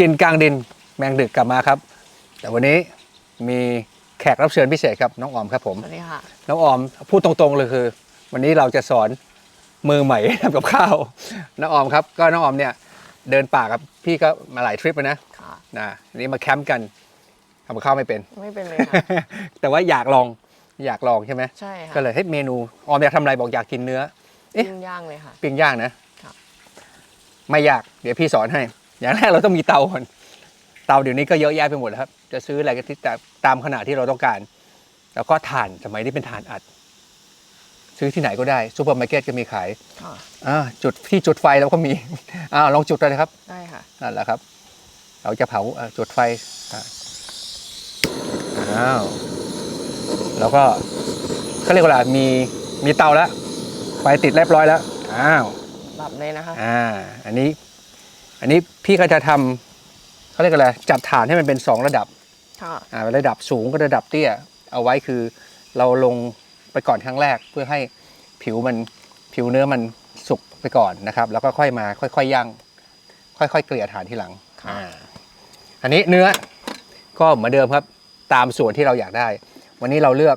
กินกลางดินแมงดึกกลับมาครับ แต่วันนี้มีแขกรับเชิญพิเศษครับน้องออมครับผมสวัสดีค่ะน้องออมพูดตรงๆเลยคือ วันนี้เราจะสอนมือใหม่ทำกับข้าวน้องออมครับ ก็น้องออมเนี่ยเดินป่ากับพี่ก็มาหลายทริปแล้วนะค่ะนะวันนี้มาแคมป์กันทำกับข้าวไม่เป็น ไม่เป็นเลยค่ะ แต่ว่าอยากลองอยากลองใช่ไหมใช่ค่ะก็เลยให้เมนูออมอยากทำอะไรบอกอยากกินเนื้อเอ๊ะปิ้งย่างเลยค่ะปิ้งย่างนะครับไม่ยากเดี๋ยวพี่สอนให้ อย่างแรกเราต้องมีเตาก่อนเตาเดี๋ยวนี้ก็เยอะแยะไปหมดแล้วครับ จะซื้ออะไรก็ที่ตามตามขนาดที่เราต้องการ แล้วก็ถ่านสมัยนี้เป็นถ่านอัด ซื้อที่ไหนก็ได้ซูเปอร์มาร์เก็ตก็มีขายค่ะอ่าจุดที่จุดไฟเราก็มีอ่าลองจุดเลยนะครับได้ค่ะนั่นแหละครับ เราจะเผาอ่าจุดไฟอ่าอ้าวแล้วก็เขาเรียกว่าอะไรมีมีเตาแล้วไฟติดเรียบร้อยแล้วอ้าวปรับเลยนะคะ อ่า อันนี้ อันนี้พี่ก็จะทำเขาเรียกอะไรจัดฐานให้มันเป็นสองระดับค่ะอ่าระดับสูงกับระดับเตี้ย เอาไว้คือเราลงไปก่อนครั้งแรกเพื่อให้ผิวมันผิวเนื้อมันสุกไปก่อนนะครับ แล้วก็ค่อยมาค่อยๆย่างค่อยๆเกลี่ยฐานทีหลังค่ะอ่าอันนี้เนื้อก็เหมือนเดิมครับ ตามส่วนที่เราอยากได้ วันนี้เราเลือก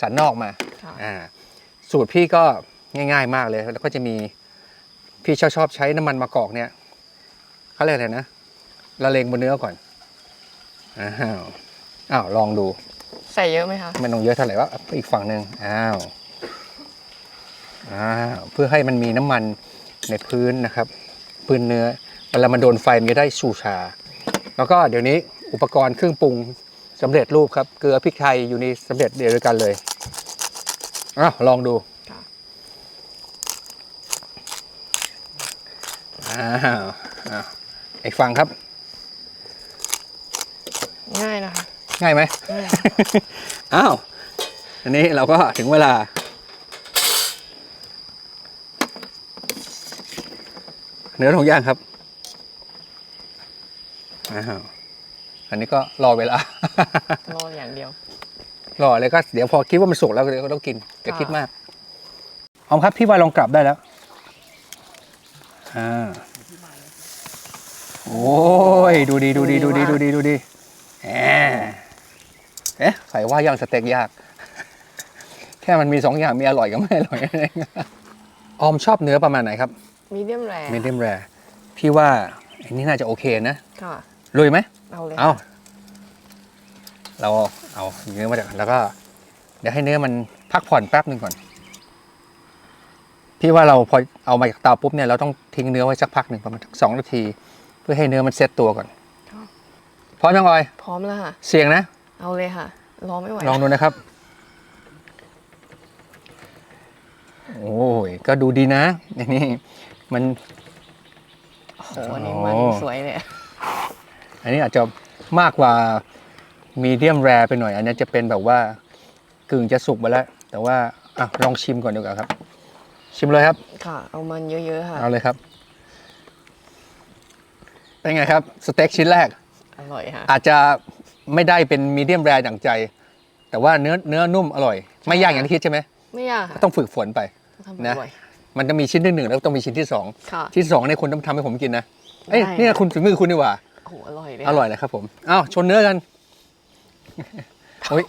สันนอกมาค่ะอ่าสูตรพี่ก็ง่าย ๆ มากเลย แล้วก็จะมีพี่ชอบชอบใช้น้ำมันมะกอกเนี่ย เขาเรียกอะไรนะละเลงบนเนื้อก่อนอ้าวอ้าวลองดูใส่เยอะไหมคะไม่ต้องเยอะเท่าไหร่ว่าอีกฝั่งหนึ่งอ้าวอ้าวเพื่อให้มันมีน้ำมันในพื้นนะครับพื้นเนื้อเวลามันโดนไฟมันจะได้ชูชา แล้วก็เดี๋ยวนี้อุปกรณ์เครื่องปรุงสำเร็จรูปครับเกลือพริกไทยอยู่ในสำเร็จเดียวกันเลยอ้าวลองดูค่ะอ้าว อ้าวอีกฝั่งครับ ง่ายนะคะ ง่ายไหมง่าย อ้าว อันนี้เราก็ถึงเวลา เนื้อทองย่างครับ อ้าว อันนี้ก็รอเวลา รออย่างเดียว รอเลยก็เดี๋ยวพอคิดว่ามันสุกแล้วเดี๋ยวก็ต้องกินอย่าค่ะคิดมากออมครับพี่ว่าลองกลับได้แล้ว อ่า โอ้ย ดูดีดูดีดูดีดูดีดูดีแหมเอ๊ะใส่ว่าย่างสเต็กยาก แค่มันมีสองอย่างมีอร่อยกับไม่อร่อยเองออมชอบเนื้อประมาณไหนครับมีเดียมแรมีเดียมแรพี่ว่าอันนี้น่าจะโอเคนะค่ะลุยไหมเอาเลยเอาเราเอาเนื้อมาจากแล้วก็ เดี๋ยวให้เนื้อมันพักผ่อนแป๊บหนึ่งก่อน พี่ว่าเราพอเอามาจากเตาปุ๊บเนี่ยเราต้องทิ้งเนื้อไว้สักพักหนึ่งประมาณสองนาทีเพื่อให้เนื้อมันเซ็ตตัวก่อนพร้อมยังออย พร้อมแล้วค่ะ เสียงนะ เอาเลยค่ะรอไม่ไหวลองดูนะครับ โอ้ยก็ดูดีนะอย่างนี้มันโอ้โหอันนี้มันโอ้สวยเลย อันนี้อาจจะมากกว่ามีเดียมแรไปหน่อย อันนี้จะเป็นแบบว่ากึ่งจะสุกไปแล้ว แต่ว่าอะลองชิมก่อนดีกว่าครับ ชิมเลยครับ ค่ะ เอามันเยอะๆค่ะ เอาเลยครับ เป็นไงครับสเต็กชิ้นแรก อร่อยค่ะอาจจะไม่ได้เป็นมีเดียมแรอย่างใจ แต่ว่าเนื้อเนื้อนุ่มอร่อย ไม่ยากอย่างที่คิดใช่ไหมไม่ยากค่ะต้องฝึกฝนไป ทำนะอร่อย มันจะมีชิ้นที่หนึ่งแล้วต้องมีชิ้นที่สองค่ะชิ้นที่สองเนี่ยคุณต้องทำให้ผมกินนะเอ้ยได้นี่ค่ะคุณฝีมือคุณดีกว่าโอ้โหอร่อยเลยอร่อยเลยครับผมอ้าวชนเนื้อกันโอ้ย